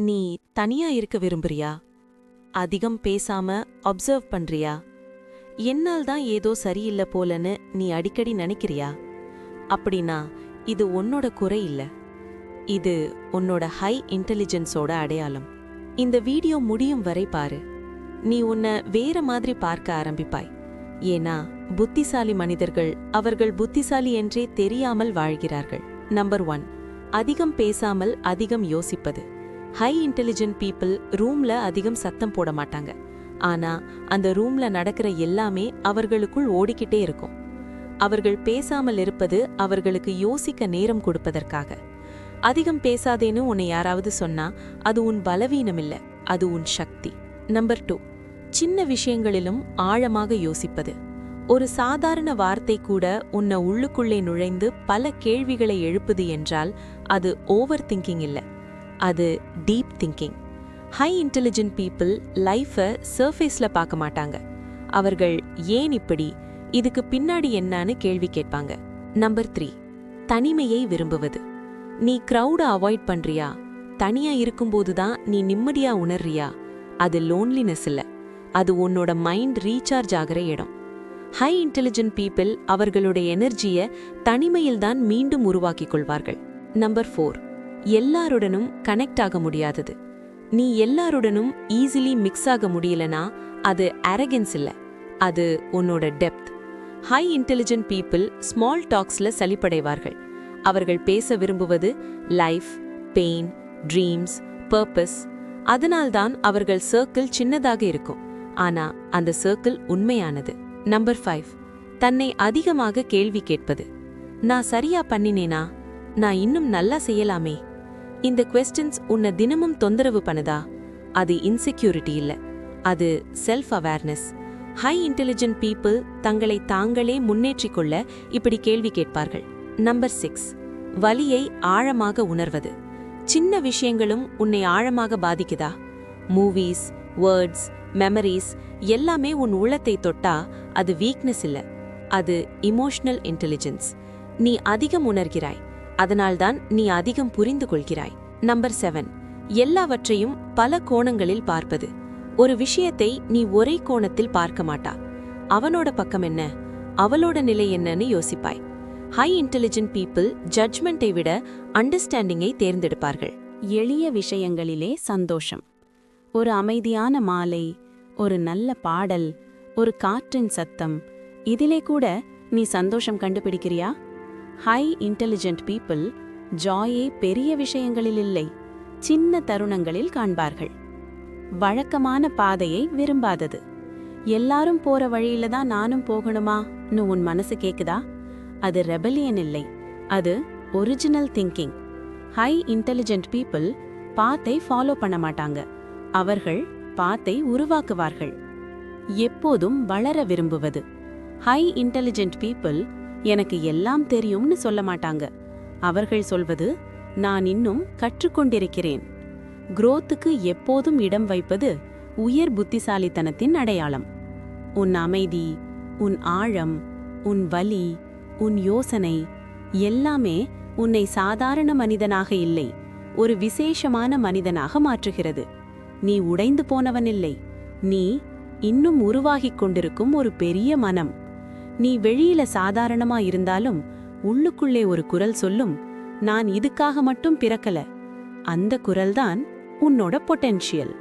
நீ தனியா இருக்க விரும்புறியா? அதிகம் பேசாம அப்சர்வ் பண்றியா? என்னால் தான் ஏதோ சரியில்லை போலன்னு நீ அடிக்கடி நினைக்கிறியா? அப்படின்னா இது உன்னோட குறை இல்ல. இது உன்னோட ஹை இன்டெலிஜென்ஸோட அடையாளம். இந்த வீடியோ முடியும் வரை பாரு. நீ உன்னை வேற மாதிரி பார்க்க ஆரம்பிப்பாய். ஏன்னா புத்திசாலி மனிதர்கள் அவர்கள் புத்திசாலி என்றே தெரியாமல் வாழ்கிறார்கள். நம்பர் ஒன் அதிகம் பேசாமல் அதிகம் யோசிப்பது. ஹை இன்டெலிஜென்ட் பீப்புள் ரூம்ல அதிகம் சத்தம் போட மாட்டாங்க. ஆனா அந்த ரூம்ல நடக்கிற எல்லாமே அவர்களுக்குள் ஓடிக்கிட்டே இருக்கும். அவர்கள் பேசாமல் இருப்பது அவர்களுக்கு யோசிக்க நேரம் கொடுப்பதற்காக. அதிகம் பேசாதேன்னு உன்னை யாராவது சொன்னா அது உன் பலவீனம் இல்ல அது உன் சக்தி. நம்பர் டூ சின்ன விஷயங்களிலும் ஆழமாக யோசிப்பது. ஒரு சாதாரண வார்த்தை கூட உன்னை உள்ளுக்குள்ளே நுழைந்து பல கேள்விகளை எழுப்புது என்றால் அது ஓவர் திங்கிங் இல்லை. அது deep thinking high intelligent people லைஃபை சர்ஃபேஸில் பார்க்க மாட்டாங்க. அவர்கள் ஏன் இப்படி? இதுக்கு பின்னாடி என்னன்னு கேள்வி கேட்பாங்க. நம்பர் த்ரீ தனிமையை விரும்புவது. நீ க்ரௌடை அவாய்ட் பண்றியா? தனியா இருக்கும்போது தான் நீ நிம்மதியா உணர்றியா? அது லோன்லினஸ் இல்ல. அது உன்னோட மைண்ட் ரீசார்ஜ் ஆகிற இடம். ஹை இன்டெலிஜென்ட் பீப்பிள் அவர்களுடைய எனர்ஜியை தனிமையில் தான் மீண்டும் உருவாக்கிக் கொள்வார்கள். நம்பர் ஃபோர் எல்லாருடனும் கனெக்ட் ஆக முடியாதது. நீ எல்லாருடனும் ஈஸிலி மிக்ஸ் ஆக முடியலனா அது அரகன்ஸ் இல்ல. அது உன்னோட depth high intelligent people small டாக்ஸ்ல சலிப்படைவார்கள். அவர்கள் பேச விரும்புவது லைஃப் பெயின் ட்ரீம்ஸ் பர்பஸ் அதனால்தான் அவர்கள் சர்க்கிள் சின்னதாக இருக்கும். ஆனா அந்த சர்க்கிள் உண்மையானது. நம்பர் ஃபைவ் தன்னை அதிகமாக கேள்வி கேட்பது. நான் சரியா பண்ணினேனா? நான் இன்னும் நல்லா செய்யலாமே. இந்த கொஸ்டின்ஸ் உன்னை தினமும் தொந்தரவு பண்ணுதா? அது இன்செக்யூரிட்டி இல்ல. அது self awareness high intelligent people தங்களை தாங்களே முன்னேற்றிக் கொள்ள இப்படி கேள்வி கேட்பார்கள். நம்பர் சிக்ஸ் வலியை ஆழமாக உணர்வது. சின்ன விஷயங்களும் உன்னை ஆழமாக பாதிக்குதா? மூவிஸ் வேர்ட்ஸ் மெமரிஸ் எல்லாமே உன் உள்ளத்தை தொட்டா அது வீக்னஸ் இல்ல. அது இமோஷனல் இன்டெலிஜென்ஸ் நீ அதிகம் உணர்கிறாய். அதனால்தான் நீ அதிகம் புரிந்து கொள்கிறாய். நம்பர் செவன் எல்லாவற்றையும் பல கோணங்களில் பார்ப்பது. ஒரு விஷயத்தை நீ ஒரே கோணத்தில் பார்க்க மாட்டா. அவனோட பக்கம் என்ன? அவளோட நிலை என்னன்னு யோசிப்பாய். ஹை இன்டெலிஜென்ட் பீப்புள் ஜட்ஜ்மெண்ட்டை விட அண்டர்ஸ்டாண்டிங்கை தேர்ந்தெடுப்பார்கள். எளிய விஷயங்களிலே சந்தோஷம். ஒரு அமைதியான மாலை ஒரு நல்ல பாடல் ஒரு காற்றின் சத்தம் இதிலே கூட நீ சந்தோஷம் கண்டுபிடிக்கிறியா? ஹை இன்டெலிஜென்ட் பீப்புள் ஜாயை பெரிய விஷயங்களில் இல்லை. சின்ன தருணங்களில் காண்பார்கள். வழக்கமான பாதையை விரும்பாதது. எல்லாரும் போற வழியில தான் நானும் போகணுமான்னு உன் மனசு கேக்குதா? அது ரெபலியன் இல்லை. அது original thinking high intelligent people பாத்தை follow பண்ண மாட்டாங்க. அவர்கள் பாத்தை உருவாக்குவார்கள். எப்போதும் வளர விரும்புவது. ஹை இன்டெலிஜென்ட் பீப்புள் எனக்கு எல்லாம் தெரியும்னு சொல்ல மாட்டாங்க. அவர்கள் சொல்வது நான் இன்னும் கற்றுக்கொண்டிருக்கிறேன். குரோத்துக்கு எப்போதும் இடம் வைப்பது உயர் புத்திசாலித்தனத்தின் அடையாளம். உன் அமைதி உன் ஆழம் உன் வலி உன் யோசனை எல்லாமே உன்னை சாதாரண மனிதனாக இல்லை ஒரு விசேஷமான மனிதனாக மாற்றுகிறது. நீ உடைந்து போனவனில்லை நீ இன்னும் உருவாகிக் கொண்டிருக்கும் ஒரு பெரிய மனம். நீ வெளியில சாதாரணமா இருந்தாலும் உள்ளுக்குள்ளே ஒரு குரல் சொல்லும் நான் இதுக்காக மட்டும் பிறக்கல. அந்த குரல்தான் உன்னோட பொட்டென்ஷியல்